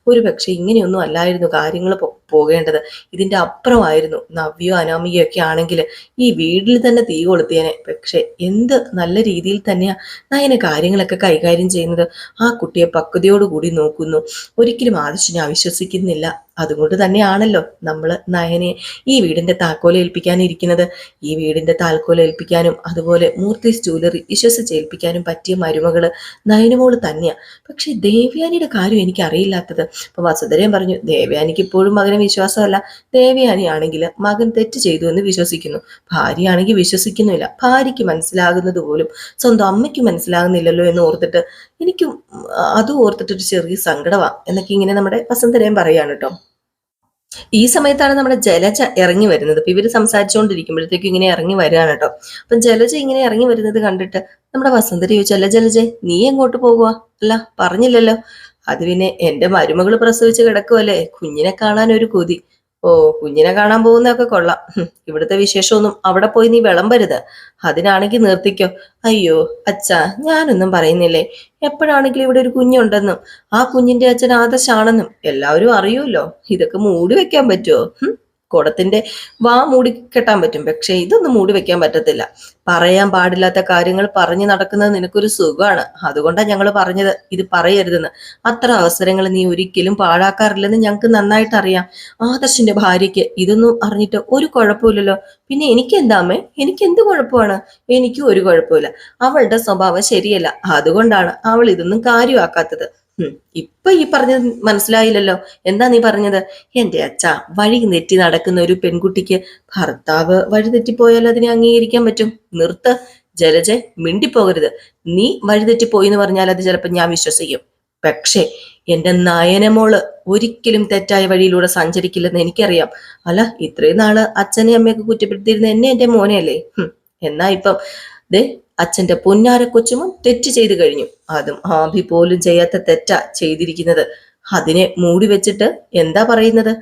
ഒരു പക്ഷെ ഇങ്ങനെയൊന്നും അല്ലായിരുന്നു കാര്യങ്ങൾ പോകേണ്ടത്. ഇതിന്റെ അപ്പുറമായിരുന്നു നവ്യോ അനാമികയോ ഒക്കെ ആണെങ്കിൽ ഈ വീട്ടിൽ തന്നെ തീ കൊളുത്തിയനെ. പക്ഷെ എന്ത് നല്ല രീതിയിൽ തന്നെയാ നയന കാര്യങ്ങളൊക്കെ കൈകാര്യം ചെയ്യുന്നത്. ആ കുട്ടിയെ പക്വതയോടുകൂടി നോക്കുന്നു. ഒരിക്കലും ആദർശിനെ അവിശ്വസിക്കുന്നില്ല. അതുകൊണ്ട് തന്നെയാണല്ലോ നമ്മൾ നയനെ ഈ വീടിന്റെ താക്കോൽ ഏൽപ്പിക്കാനിരിക്കുന്നത് ഈ വീടിന്റെ താക്കോൽ ഏൽപ്പിക്കാനും അതുപോലെ മൂർത്തിസ് ജ്വല്ലറി വിശ്വസിച്ച് ഏൽപ്പിക്കാനും പറ്റിയ മരുമകൾ നയനുമോൾ തന്നെയാ. പക്ഷെ ദേവ്യാനിയുടെ കാര്യം എനിക്ക് അറിയില്ലാത്തത് അപ്പൊ പറഞ്ഞു ദേവ്യാനിക്ക് ഇപ്പോഴും മകനെ വിശ്വാസമല്ല. ദേവ്യാനിയാണെങ്കിൽ മകൻ തെറ്റ് ചെയ്തു എന്ന് വിശ്വസിക്കുന്നു. ഭാര്യയാണെങ്കിൽ വിശ്വസിക്കുന്നില്ല. ഭാര്യയ്ക്ക് മനസ്സിലാകുന്നത് പോലും സ്വന്തം അമ്മയ്ക്ക് മനസ്സിലാകുന്നില്ലല്ലോ എന്ന് ഓർത്തിട്ട് എനിക്കും അത് ഓർത്തിട്ട് ഒരു ചെറിയ സങ്കടമാണ് എന്നൊക്കെ ഇങ്ങനെ നമ്മുടെ വസന്തരയും പറയാണ് കേട്ടോ. ഈ സമയത്താണ് നമ്മുടെ ജലജ ഇറങ്ങി വരുന്നത്. ഇപ്പൊ ഇവർ സംസാരിച്ചുകൊണ്ടിരിക്കുമ്പോഴത്തേക്കും ഇങ്ങനെ ഇറങ്ങി വരികയാണ് കേട്ടോ. അപ്പം ജലജ ഇങ്ങനെ ഇറങ്ങി വരുന്നത് കണ്ടിട്ട് നമ്മുടെ വസന്തര ചോദിച്ചല്ല ജലജ നീ എങ്ങോട്ട് പോകുക അല്ല പറഞ്ഞില്ലല്ലോ. അത് പിന്നെ എന്റെ മരുമകൾ പ്രസവിച്ച് കിടക്കുമല്ലേ കുഞ്ഞിനെ കാണാൻ ഒരു കൊതി. ഓ കുഞ്ഞിനെ കാണാൻ പോകുന്നതൊക്കെ കൊള്ളാം. ഇവിടുത്തെ വിശേഷമൊന്നും അവിടെ പോയി നീ വിളമ്പരുത്. അതിനാണെങ്കിൽ നിർത്തിക്കോ. അയ്യോ അച്ഛാ ഞാനൊന്നും പറയുന്നില്ലേ? എപ്പോഴാണെങ്കിലും ഇവിടെ ഒരു കുഞ്ഞുണ്ടെന്നും ആ കുഞ്ഞിന്റെ അച്ഛൻ ആദർശാണെന്നും എല്ലാവരും അറിയുമല്ലോ. ഇതൊക്കെ മൂടി വെക്കാൻ പറ്റുമോ? കുടത്തിന്റെ വാ മൂടി കെട്ടാൻ പറ്റും. പക്ഷെ ഇതൊന്നും മൂടി വെക്കാൻ പറ്റത്തില്ല. പറയാൻ പാടില്ലാത്ത കാര്യങ്ങൾ പറഞ്ഞു നടക്കുന്നത് നിനക്കൊരു സുഖമാണ്. അതുകൊണ്ടാണ് ഞങ്ങൾ പറഞ്ഞത്. ഇത് പറയരുതെന്ന്. അത്ര അവസരങ്ങൾ നീ ഒരിക്കലും പാഴാക്കാറില്ലെന്ന് ഞങ്ങൾക്ക് നന്നായിട്ട് അറിയാം. ആദർശിന്റെ ഭാര്യയ്ക്ക് ഇതൊന്നും അറിഞ്ഞിട്ട് ഒരു കുഴപ്പമില്ലല്ലോ. പിന്നെ എനിക്ക് എന്താമേ എനിക്ക് എന്ത് കുഴപ്പമാണ്? എനിക്കും ഒരു കുഴപ്പമില്ല. അവളുടെ സ്വഭാവം ശരിയല്ല. അതുകൊണ്ടാണ് അവൾ ഇതൊന്നും കാര്യമാക്കാത്തത്. ഇപ്പൊ ഈ പറഞ്ഞത് മനസ്സിലായില്ലല്ലോ. എന്താ നീ പറഞ്ഞത്? എന്റെ അച്ഛ വഴി തെറ്റി നടക്കുന്ന ഒരു പെൺകുട്ടിക്ക് ഭർത്താവ് വഴി തെറ്റിപ്പോയാൽ അതിനെ അംഗീകരിക്കാൻ പറ്റും? നിർത്ത്. ജലജ മിണ്ടിപ്പോകരുത്. നീ വഴി തെറ്റിപ്പോയി എന്ന് പറഞ്ഞാൽ അത് ചിലപ്പോൾ ഞാൻ വിശ്വസിക്കും. പക്ഷേ എന്റെ നയനമോൾ ഒരിക്കലും തെറ്റായ വഴിയിലൂടെ സഞ്ചരിക്കില്ലെന്ന് എനിക്കറിയാം. അല്ല ഇത്രയും നാൾ അച്ഛനെ അമ്മയൊക്കെ കുറ്റപ്പെടുത്തിയിരുന്ന എന്നെ എന്റെ മോനെയല്ലേ? എന്നാ ഇപ്പം ദേ അച്ഛന്റെ പൊന്നാര കൊച്ചുമോൻ തെറ്റ് ചെയ്തു കഴിഞ്ഞു. അതും ആഭി പോലും ചെയ്യാത്ത തെറ്റാ ചെയ്തിരിക്കുന്നത്. അതിനെ മൂടി വെച്ചിട്ട് എന്താ പറയുന്നത്?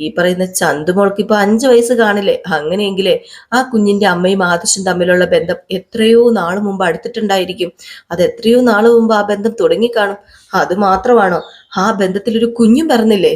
ഈ പറയുന്ന ചന്തുമോൾക്ക് ഇപ്പൊ അഞ്ചു വയസ്സ് കാണില്ലേ? അങ്ങനെയെങ്കിലേ ആ കുഞ്ഞിന്റെ അമ്മയും ആദർശും തമ്മിലുള്ള ബന്ധം എത്രയോ നാൾ മുമ്പ് അടുത്തിട്ടുണ്ടായിരിക്കും. അത് എത്രയോ നാൾ മുമ്പ് ആ ബന്ധം തുടങ്ങിക്കാണും. അത് മാത്രമാണോ? ആ ബന്ധത്തിൽ ഒരു കുഞ്ഞും പറഞ്ഞില്ലേ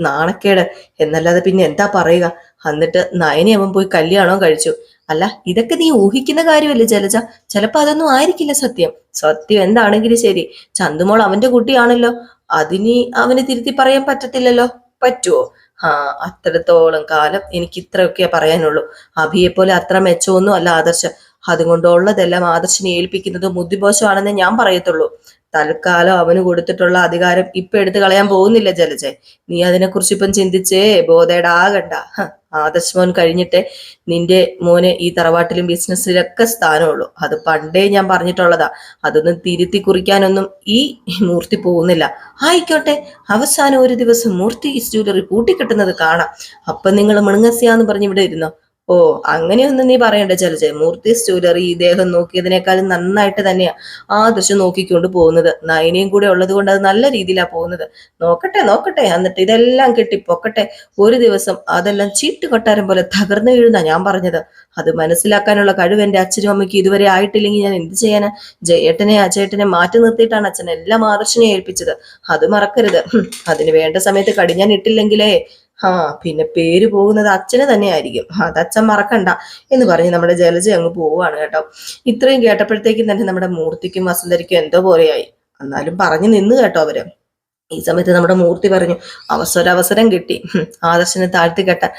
നാണക്കേട്. എന്നല്ലാതെ പിന്നെ എന്താ പറയുക? എന്നിട്ട് നയനെ അവൻ പോയി കല്യാണവും കഴിച്ചു. അല്ല ഇതൊക്കെ നീ ഊഹിക്കുന്ന കാര്യമല്ല ജലജ? ചിലപ്പോ അതൊന്നും ആയിരിക്കില്ല സത്യം. സത്യം എന്താണെങ്കിലും ശരി. ചന്തുമോൾ അവന്റെ കുട്ടിയാണല്ലോ. അതിനി അവന് തിരുത്തി പറയാൻ പറ്റത്തില്ലല്ലോ? പറ്റുമോ ആ അത്രത്തോളം കാലം എനിക്ക് ഇത്രയൊക്കെ പറയാനുള്ളൂ. അഭിയെ പോലെ അത്ര മെച്ചമൊന്നും അല്ല ആദർശം. അതുകൊണ്ടുള്ളതെല്ലാം ആദർശിനെ ഏൽപ്പിക്കുന്നത് ബുദ്ധിമോശമാണെന്ന് ഞാൻ പറയത്തുള്ളൂ. തൽക്കാലം അവന് കൊടുത്തിട്ടുള്ള അധികാരം ഇപ്പൊ എടുത്തു കളയാൻ പോകുന്നില്ല ജലജെ? നീ അതിനെക്കുറിച്ച് ഇപ്പം ചിന്തിച്ചേ? ബോധേടാകണ്ട ആകണ്ട ആദർശ് മോൻ കഴിഞ്ഞിട്ട് നിന്റെ മോന് ഈ തറവാട്ടിലും ബിസിനസ്സിലൊക്കെ സ്ഥാനമുള്ളൂ. അത് പണ്ടേ ഞാൻ പറഞ്ഞിട്ടുള്ളതാ. അതൊന്നും തിരുത്തി കുറിക്കാനൊന്നും ഈ മൂർത്തി പോകുന്നില്ല. ആയിക്കോട്ടെ അവസാനം ഒരു ദിവസം മൂർത്തി ജ്വല്ലറി പൂട്ടിക്കെട്ടുന്നത് കാണാം. അപ്പൊ നിങ്ങൾ മിണുങ്ങസിയാന്ന് പറഞ്ഞ് ഇവിടെ ഇരുന്നോ? ഓ അങ്ങനെയൊന്നും നീ പറയണ്ട ജലജയ മൂർത്തി സ്റ്റൂലറി ഈ ദേഹം നോക്കിയതിനേക്കാളും നന്നായിട്ട് തന്നെയാ ആ ദൃശ്യം നോക്കിക്കൊണ്ട് പോകുന്നത്. നയനയും കൂടെ ഉള്ളത് കൊണ്ട് അത് നല്ല രീതിയിലാ പോകുന്നത്. നോക്കട്ടെ നോക്കട്ടെ എന്നിട്ട് ഇതെല്ലാം കെട്ടി പൊക്കട്ടെ. ഒരു ദിവസം അതെല്ലാം ചീട്ട് കൊട്ടാരം പോലെ തകർന്നു വീഴുന്ന ഞാൻ പറഞ്ഞത്. അത് മനസ്സിലാക്കാനുള്ള കഴിവ് എന്റെ അച്ഛനും അമ്മയ്ക്ക് ഇതുവരെ ആയിട്ടില്ലെങ്കിൽ ഞാൻ എന്ത് ചെയ്യാനാ? ജയേട്ടനെ അജയേട്ടനെ മാറ്റി നിർത്തിയിട്ടാണ് അച്ഛൻ എല്ലാം ആദർശനെ ഏൽപ്പിച്ചത്. അത് മറക്കരുത്. അതിന് വേണ്ട സമയത്ത് കടിഞ്ഞാൻ ഇട്ടില്ലെങ്കിലേ ആ പിന്നെ പേര് പോകുന്നത് അച്ഛന് തന്നെയായിരിക്കും. അത് അച്ഛൻ മറക്കണ്ട എന്ന് പറഞ്ഞ് നമ്മുടെ ജലജ അങ്ങ് പോവുകയാണ് കേട്ടോ. ഇത്രയും കേട്ടപ്പോഴത്തേക്കും തന്നെ നമ്മുടെ മൂർത്തിക്കും വസന്തരിക്കും എന്തോ പോലെയായി. എന്നാലും പറഞ്ഞു നിന്ന് കേട്ടോ അവർ. ഈ സമയത്ത് നമ്മുടെ മൂർത്തി പറഞ്ഞു അവസരവസരം അവസരം കിട്ടി ആദർശനെ താഴ്ത്തി കെട്ടാൻ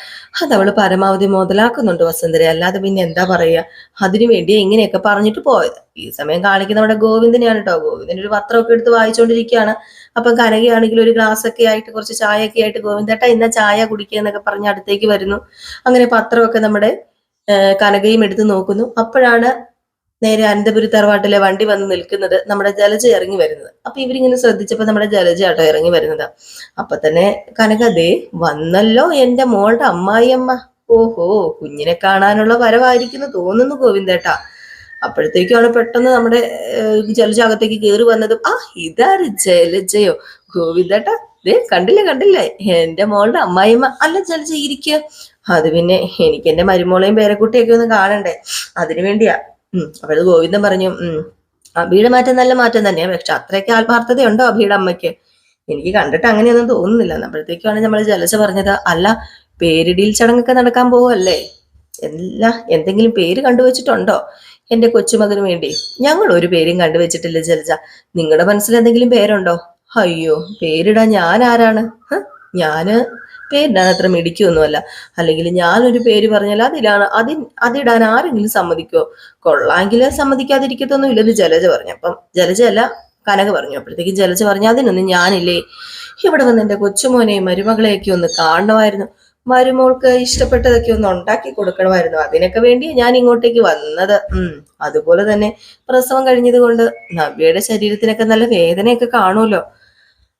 അത് അവൾ പരമാവധി മുതലാക്കുന്നുണ്ട് വസന്തരെ. അല്ലാതെ പിന്നെ എന്താ പറയുക അതിനു വേണ്ടി ഇങ്ങനെയൊക്കെ പറഞ്ഞിട്ട് പോയത്. ഈ സമയം കാണിക്കുന്ന നമ്മുടെ ഗോവിന്ദനെയാണ് കേട്ടോ ഗോവിന്ദൻ ഒരു പത്രമൊക്കെ എടുത്ത് വായിച്ചുകൊണ്ടിരിക്കുകയാണ് അപ്പം കനകയാണെങ്കിൽ ഒരു ഗ്ലാസ് ഒക്കെ ആയിട്ട് കുറച്ച് ചായ ഒക്കെ ആയിട്ട് ഗോവിന്ദേട്ടാ ഇന്ന ചായ കുടിക്കുക എന്നൊക്കെ പറഞ്ഞ് അടുത്തേക്ക് വരുന്നു. അങ്ങനെ പത്രമൊക്കെ നമ്മുടെ കനകയും എടുത്ത് നോക്കുന്നു. അപ്പോഴാണ് നേരെ അനന്തപുരി തറവാട്ടിലെ വണ്ടി വന്ന് നിൽക്കുന്നത് നമ്മുടെ ജലജ ഇറങ്ങി വരുന്നത്. അപ്പൊ ഇവരിങ്ങനെ ശ്രദ്ധിച്ചപ്പോ നമ്മുടെ ജലജ ആട്ടോ ഇറങ്ങി വരുന്നത്. അപ്പൊ തന്നെ കനകദേ വന്നല്ലോ എന്റെ മോളുടെ അമ്മായിയമ്മ. ഓഹോ കുഞ്ഞിനെ കാണാനുള്ള വരവായിരിക്കുന്നു തോന്നുന്നു ഗോവിന്ദേട്ടാ. അപ്പോഴത്തേക്കാണ് പെട്ടെന്ന് നമ്മുടെ ജലജാകത്തേക്ക് കയറി വന്നതും ആ ഇതാര് ജലജയോ? ഗോവിന്ദേട്ടാ ദേ കണ്ടില്ല കണ്ടില്ലേ? എന്റെ മോളുടെ അമ്മായിയമ്മ. അല്ല ജലജ ഇരിക്കുക അത് പിന്നെ എനിക്ക് എന്റെ മരുമോളെയും പേരക്കുട്ടിയൊക്കെ ഒന്ന് കാണണ്ടേ? അതിനു വേണ്ടിയാ. അപ്പോൾ ഗോവിന്ദൻ പറഞ്ഞു ഉം അബിയുടെ മാറ്റം നല്ല മാറ്റം തന്നെയാ പക്ഷെ അത്രയ്ക്ക് ആത്മാർത്ഥതയുണ്ടോ അബിയുടെ അമ്മയ്ക്ക്? എനിക്ക് കണ്ടിട്ട് അങ്ങനെയൊന്നും തോന്നുന്നില്ല. അപ്പോഴത്തേക്കാണ് നമ്മൾ ജലജ പറഞ്ഞത് അല്ല പേരിടിയിൽ ചടങ്ങൊക്കെ നടക്കാൻ പോവല്ലേ അല്ല എന്തെങ്കിലും പേര് കണ്ടുവച്ചിട്ടുണ്ടോ എന്റെ കൊച്ചുമകന് വേണ്ടി? ഞങ്ങൾ ഒരു പേരും കണ്ടുവച്ചിട്ടില്ല ജലജ. നിങ്ങളുടെ മനസ്സിൽ എന്തെങ്കിലും പേരുണ്ടോ? അയ്യോ പേരിടാൻ ഞാൻ ആരാണ്? ഞാൻ പേരിടാൻ അത്ര മിടിക്കുമൊന്നുമല്ല അല്ലെങ്കിൽ ഞാനൊരു പേര് പറഞ്ഞാൽ അതിലാണ് അതി അതിടാൻ ആരെങ്കിലും സമ്മതിക്കോ? കൊള്ളാമെങ്കിൽ സമ്മതിക്കാതിരിക്കത്തൊന്നുമില്ല ഇത് ജലജ പറഞ്ഞു. അപ്പം ജലജ അല്ല കനക പറഞ്ഞു. അപ്പോഴത്തേക്ക് ജലജ പറഞ്ഞു അതിനൊന്നും ഞാനില്ലേ? ഇവിടെ വന്ന് എന്റെ കൊച്ചുമോനെയും മരുമകളെയൊക്കെ ഒന്ന് കാണണമായിരുന്നു. മരുമോൾക്ക് ഇഷ്ടപ്പെട്ടതൊക്കെ ഒന്ന് ഉണ്ടാക്കി കൊടുക്കണമായിരുന്നു. അതിനൊക്കെ വേണ്ടി ഞാൻ ഇങ്ങോട്ടേക്ക് വന്നത്. ഉം അതുപോലെ തന്നെ പ്രസവം കഴിഞ്ഞത് കൊണ്ട് നവ്യയുടെ ശരീരത്തിനൊക്കെ നല്ല വേദനയൊക്കെ കാണുമല്ലോ.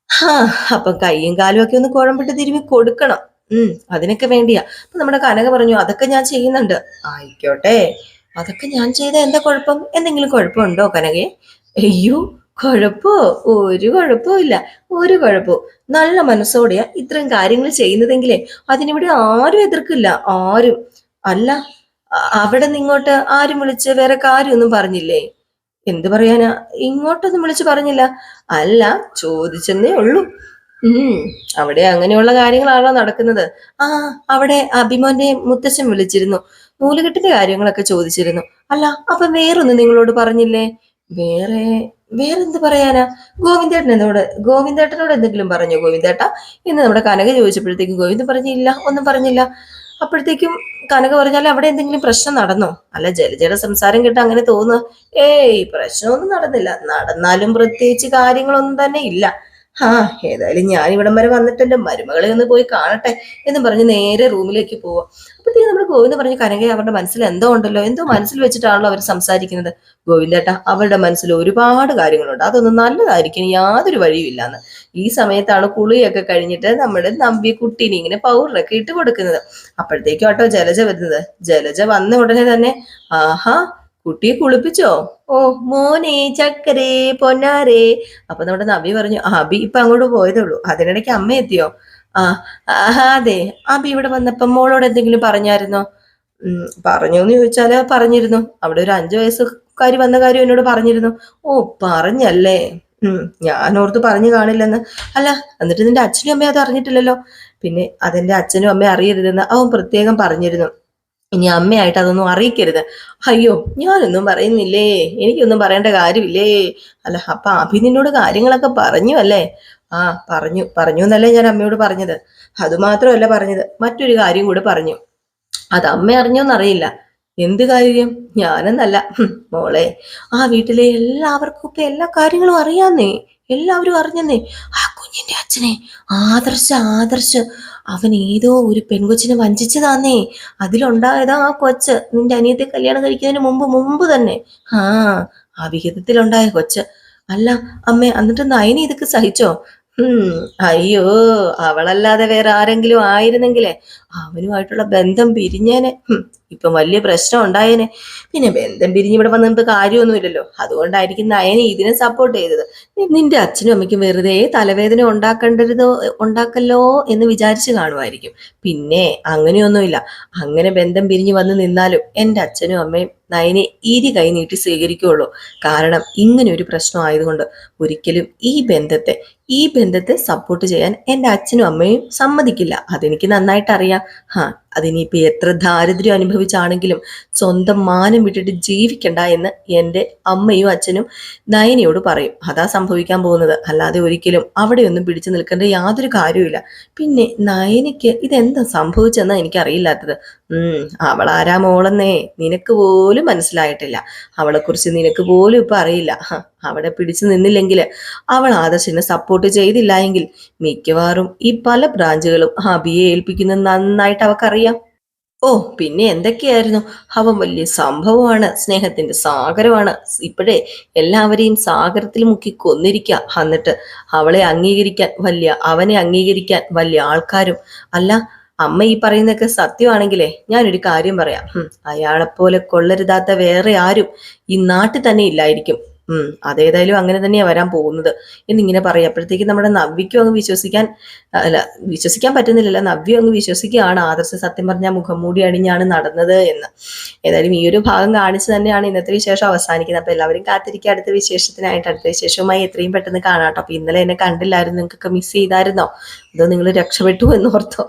ഹാ അപ്പം കൈയും കാലും ഒക്കെ ഒന്ന് കുഴമ്പിട്ട് തിരുമ്മി കൊടുക്കണം. ഉം അതിനൊക്കെ വേണ്ടിയാ. അപ്പൊ നമ്മുടെ കനക പറഞ്ഞു അതൊക്കെ ഞാൻ ചെയ്യുന്നുണ്ട്. ആയിക്കോട്ടെ. അതൊക്കെ ഞാൻ ചെയ്ത എന്താ കുഴപ്പം? എന്തെങ്കിലും കുഴപ്പമുണ്ടോ കനകയെ അയ്യോ കുഴപ്പോ? ഒരു കുഴപ്പവും ഇല്ല. ഒരു കുഴപ്പവും. നല്ല മനസ്സോടെയാ ഇത്രയും കാര്യങ്ങൾ ചെയ്യുന്നതെങ്കിലേ അതിനിവിടെ ആരും എതിർക്കില്ല. ആരും. അല്ല അവിടെ നിങ്ങോട്ട് ആരും വിളിച്ച് വേറെ കാര്യമൊന്നും പറഞ്ഞില്ലേ? എന്ത് പറയാനാ? ഇങ്ങോട്ടൊന്നും വിളിച്ചു പറഞ്ഞില്ല. അല്ല ചോദിച്ചെന്നേ ഉള്ളൂ. ഉം അവിടെ അങ്ങനെയുള്ള കാര്യങ്ങളാണോ നടക്കുന്നത്? ആ അവിടെ അഭിമോന്റെ മുത്തശ്ശൻ വിളിച്ചിരുന്നു. നൂലുകെട്ടിന്റെ കാര്യങ്ങളൊക്കെ ചോദിച്ചിരുന്നു. അല്ല അപ്പൊ വേറൊന്നും നിങ്ങളോട് പറഞ്ഞില്ലേ? വേറെ വേറെന്ത് പറയാനാ? ഗോവിന്ദേട്ടൻ എന്നോട് ഗോവിന്ദേട്ടനോട് എന്തെങ്കിലും പറഞ്ഞോ ഗോവിന്ദേട്ട? എന്ന് നമ്മുടെ കനക ചോദിച്ചപ്പോഴത്തേക്ക് ഗോവിന്ദ് പറഞ്ഞില്ല ഒന്നും പറഞ്ഞില്ല. അപ്പോഴത്തേക്കും കനക പറഞ്ഞാൽ അവിടെ എന്തെങ്കിലും പ്രശ്നം നടന്നോ? അല്ല ജലജയുടെ സംസാരം കേട്ട് അങ്ങനെ തോന്നുക ഏയ് പ്രശ്നമൊന്നും നടന്നില്ല. നടന്നാലും പ്രത്യേകിച്ച് കാര്യങ്ങളൊന്നും തന്നെ ഇല്ല. ആ ഏതായാലും ഞാൻ ഇവിടം വരെ വന്നിട്ട് എന്റെ മരുമകളെ ഒന്ന് പോയി കാണട്ടെ എന്ന് പറഞ്ഞ് നേരെ റൂമിലേക്ക് പോവാം. അപ്പോഴത്തേക്ക് നമ്മൾ ഗോവിന്ദ പറഞ്ഞ് കനക അവരുടെ മനസ്സിൽ എന്തോ ഉണ്ടല്ലോ? എന്തോ മനസ്സിൽ വെച്ചിട്ടാണല്ലോ അവർ സംസാരിക്കുന്നത്? ഗോവിന്ദേട്ട അവരുടെ മനസ്സിൽ ഒരുപാട് കാര്യങ്ങളുണ്ട്. അതൊന്നും നല്ലതായിരിക്കും. യാതൊരു വഴിയുമില്ലാന്ന്. ഈ സമയത്താണ് കുളിയൊക്കെ കഴിഞ്ഞിട്ട് നമ്മുടെ നമ്പി കുട്ടീനെ ഇങ്ങനെ പൗഡറൊക്കെ ഇട്ട് കൊടുക്കുന്നത്. അപ്പോഴത്തേക്കും ആട്ടോ ജലജ വരുന്നത്. ജലജ വന്ന ഉടനെ തന്നെ ആഹാ കുട്ടിയെ കുളിപ്പിച്ചോ? ഓ മോനെ ചക്കരേ പൊന്നാരേ. അപ്പൊ നമ്മുടെ നബി പറഞ്ഞു "ആ, അബി ഇപ്പൊ അങ്ങോട്ട് പോയതേ ഉള്ളൂ. അതിനിടയ്ക്ക് അമ്മ എത്തിയോ? ആ അതെ. അബി ഇവിടെ വന്നപ്പോ മോളോട് എന്തെങ്കിലും പറഞ്ഞായിരുന്നോ? പറഞ്ഞു എന്ന് ചോദിച്ചാൽ പറഞ്ഞിരുന്നു. അവിടെ ഒരു അഞ്ചു വയസ്സുകാരി വന്ന കാര്യം എന്നോട് പറഞ്ഞിരുന്നു. ഓ പറഞ്ഞല്ലേ. ഉം ഞാൻ ഓർത്ത് പറഞ്ഞു കാണില്ലെന്ന്. അല്ല എന്നിട്ട് നിന്റെ അച്ഛനും അമ്മയും അത് അറിഞ്ഞിട്ടില്ലല്ലോ. പിന്നെ അതെന്റെ അച്ഛനും അമ്മയും അറിയരുതെന്ന് അവൻ പ്രത്യേകം പറഞ്ഞിരുന്നു. ഇനി അമ്മയായിട്ട് അതൊന്നും അറിയിക്കരുത്. അയ്യോ ഞാനൊന്നും പറയുന്നില്ലേ? എനിക്കൊന്നും പറയേണ്ട കാര്യമില്ലേ? അല്ല അപ്പൊ അഭി നിന്നോട് കാര്യങ്ങളൊക്കെ പറഞ്ഞു അല്ലേ? ആ പറഞ്ഞു പറഞ്ഞു എന്നല്ലേ ഞാൻ അമ്മയോട് പറഞ്ഞത്. അതുമാത്രമല്ല പറഞ്ഞത്. മറ്റൊരു കാര്യം കൂടെ പറഞ്ഞു. അത് അമ്മ അറിഞ്ഞോന്നറിയില്ല. എന്ത് കാര്യം? ഞാനെന്നല്ല. മോളെ ആ വീട്ടിലെ എല്ലാവർക്കും ഇപ്പൊ എല്ലാ കാര്യങ്ങളും അറിയാന്നേ. എല്ലാവരും അറിഞ്ഞെന്നേ. ആ കുഞ്ഞിന്റെ അച്ഛനെ ആദർശ ആദർശ്. അവൻ ഏതോ ഒരു പെൺകൊച്ചിനെ വഞ്ചിച്ചതാന്നേ. അതിലുണ്ടായതാ ആ കൊച്ച്. നിന്റെ അനിയത്തെ കല്യാണം കഴിക്കുന്നതിന് മുമ്പ് മുമ്പ് തന്നെ. ആ ആ വിഹിതത്തിലുണ്ടായ കൊച്ച്. അല്ല അമ്മേ എന്നിട്ട് നയനി ഇതൊക്കെ സഹിച്ചോ? അയ്യോ അവളല്ലാതെ വേറെ ആരെങ്കിലും ആയിരുന്നെങ്കിലേ അവനുമായിട്ടുള്ള ബന്ധം പിരിഞ്ഞേനെ. ഇപ്പം വലിയ പ്രശ്നം ഉണ്ടായേനെ. പിന്നെ ബന്ധം പിരിഞ്ഞ് ഇവിടെ വന്ന് നമുക്ക് കാര്യമൊന്നുമില്ലല്ലോ. അതുകൊണ്ടായിരിക്കും നയനെ ഇതിനെ സപ്പോർട്ട് ചെയ്തത്. നിന്റെ അച്ഛനും അമ്മയ്ക്കും വെറുതെ തലവേദന ഉണ്ടാക്കേണ്ടരുതോ ഉണ്ടാക്കല്ലോ എന്ന് വിചാരിച്ച് കാണുമായിരിക്കും. പിന്നെ അങ്ങനെയൊന്നുമില്ല. അങ്ങനെ ബന്ധം പിരിഞ്ഞ് വന്ന് നിന്നാലും എന്റെ അച്ഛനും അമ്മയും നയനെ ഇരി കൈ നീട്ടി സ്വീകരിക്കുകയുള്ളൂ കാരണം ഇങ്ങനെ ഒരു പ്രശ്നം ആയതുകൊണ്ട് ഒരിക്കലും ഈ ബന്ധത്തെ ഈ ബന്ധത്തെ സപ്പോർട്ട് ചെയ്യാൻ എന്റെ അച്ഛനും അമ്മയും സമ്മതിക്കില്ല. അതെനിക്ക് നന്നായിട്ട് അറിയാം ഹാ അതിനിപ്പോ എത്ര ദാരിദ്ര്യം അനുഭവിച്ചാണെങ്കിലും സ്വന്തം മാനം വിട്ടിട്ട് ജീവിക്കണ്ട എന്ന് എന്റെ അമ്മയും അച്ഛനും നയനയോട് പറയും. അതാ സംഭവിക്കാൻ പോകുന്നത്. അല്ലാതെ ഒരിക്കലും അവിടെയൊന്നും പിടിച്ചു നിൽക്കേണ്ട യാതൊരു കാര്യവുമില്ല. പിന്നെ നയനയ്ക്ക് ഇതെന്താ സംഭവിച്ചെന്നാണ് എനിക്കറിയില്ലാത്തത്. ഉം അവളാരാ മോളെന്നേ? നിനക്ക് പോലും മനസ്സിലായിട്ടില്ല. അവളെക്കുറിച്ച് നിനക്ക് പോലും ഇപ്പം അറിയില്ല. അവിടെ പിടിച്ചു നിന്നില്ലെങ്കിൽ അവൾ ആദർശിനെ സപ്പോർട്ട് ചെയ്തില്ല എങ്കിൽ മിക്കവാറും ഈ പല ബ്രാഞ്ചുകളും അബിയെ ഏൽപ്പിക്കുന്നത് നന്നായിട്ട് അവക്കറിയാം. ഓ പിന്നെ എന്തൊക്കെയായിരുന്നു? അവൻ വലിയ സംഭവമാണ് സ്നേഹത്തിന്റെ സാഗരമാണ്. ഇപ്പോഴേ എല്ലാവരെയും സാഗരത്തിൽ മുക്കി കൊന്നിരിക്കുക എന്നിട്ട് അവളെ അംഗീകരിക്കാൻ വലിയ അവനെ അംഗീകരിക്കാൻ വലിയ ആൾക്കാരും. അല്ല അമ്മ ഈ പറയുന്നതൊക്കെ സത്യമാണെങ്കിലേ ഞാനൊരു കാര്യം പറയാം. അയാളെപ്പോലെ കൊള്ളരുതാത്ത വേറെ ആരും ഈ നാട്ടിൽ തന്നെ ഇല്ലായിരിക്കും. അതേതായാലും അങ്ങനെ തന്നെയാണ് വരാൻ പോകുന്നത്. എന്നിങ്ങനെ പറയാം. അപ്പോഴത്തേക്ക് നമ്മുടെ നവ്യക്കും അങ്ങ് വിശ്വസിക്കാൻ അല്ല വിശ്വസിക്കാൻ പറ്റുന്നില്ലല്ലോ. നവ്യം അങ്ങ് വിശ്വസിക്കുകയാണ്. ആദർശ സത്യം പറഞ്ഞ മുഖം മൂടി അണിഞ്ഞാണ് നടന്നത് എന്ന്. ഏതായാലും ഈ ഒരു ഭാഗം കാണിച്ച് തന്നെയാണ് ഇന്നത്തെ വിശേഷം അവസാനിക്കുന്നത്. അപ്പൊ എല്ലാവരും കാത്തിരിക്കുക. അടുത്ത വിശേഷത്തിനായിട്ട് അടുത്ത വിശേഷവുമായി എത്രയും പെട്ടെന്ന് കാണാട്ടോ അപ്പൊ ഇന്നലെ എന്നെ കണ്ടില്ലായിരുന്നു. നിങ്ങൾക്കൊക്കെ മിസ് ചെയ്തായിരുന്നോ? അതോ നിങ്ങൾ രക്ഷപ്പെട്ടു എന്ന് ഓർത്തോ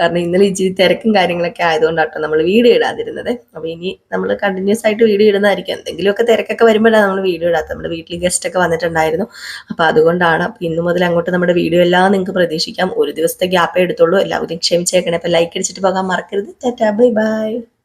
കാരണം ഇന്നലെ ഇച്ചിരി തിരക്കും കാര്യങ്ങളൊക്കെ ആയതുകൊണ്ടാട്ടോ നമ്മൾ വീഡിയോ ഇടാതിരുന്നത്. അപ്പൊ ഇനി നമ്മൾ കണ്ടിന്യൂസ് ആയിട്ട് വീഡിയോ ഇടുന്നതായിരിക്കും. എന്തെങ്കിലുമൊക്കെ തിരക്കൊക്കെ വരുമ്പോഴാണ് നമ്മൾ വീഡിയോ ഇടാത്തത് നമ്മുടെ വീട്ടിൽ ഗസ്റ്റ് ഒക്കെ വന്നിട്ടുണ്ടായിരുന്നു. അപ്പൊ അതുകൊണ്ടാണ് ഇന്നു മുതൽ അങ്ങോട്ട് നമ്മുടെ വീഡിയോ എല്ലാം നിങ്ങൾക്ക് പ്രതീക്ഷിക്കാം. ഒരു ദിവസത്തെ ഗ്യാപ്പേ എടുത്തുള്ളൂ. എല്ലാവരും ക്ഷമിച്ചേക്കണേ. അപ്പൊ ലൈക്ക് അടിച്ചിട്ട് പോകാൻ മറക്കരുത്. Bye bye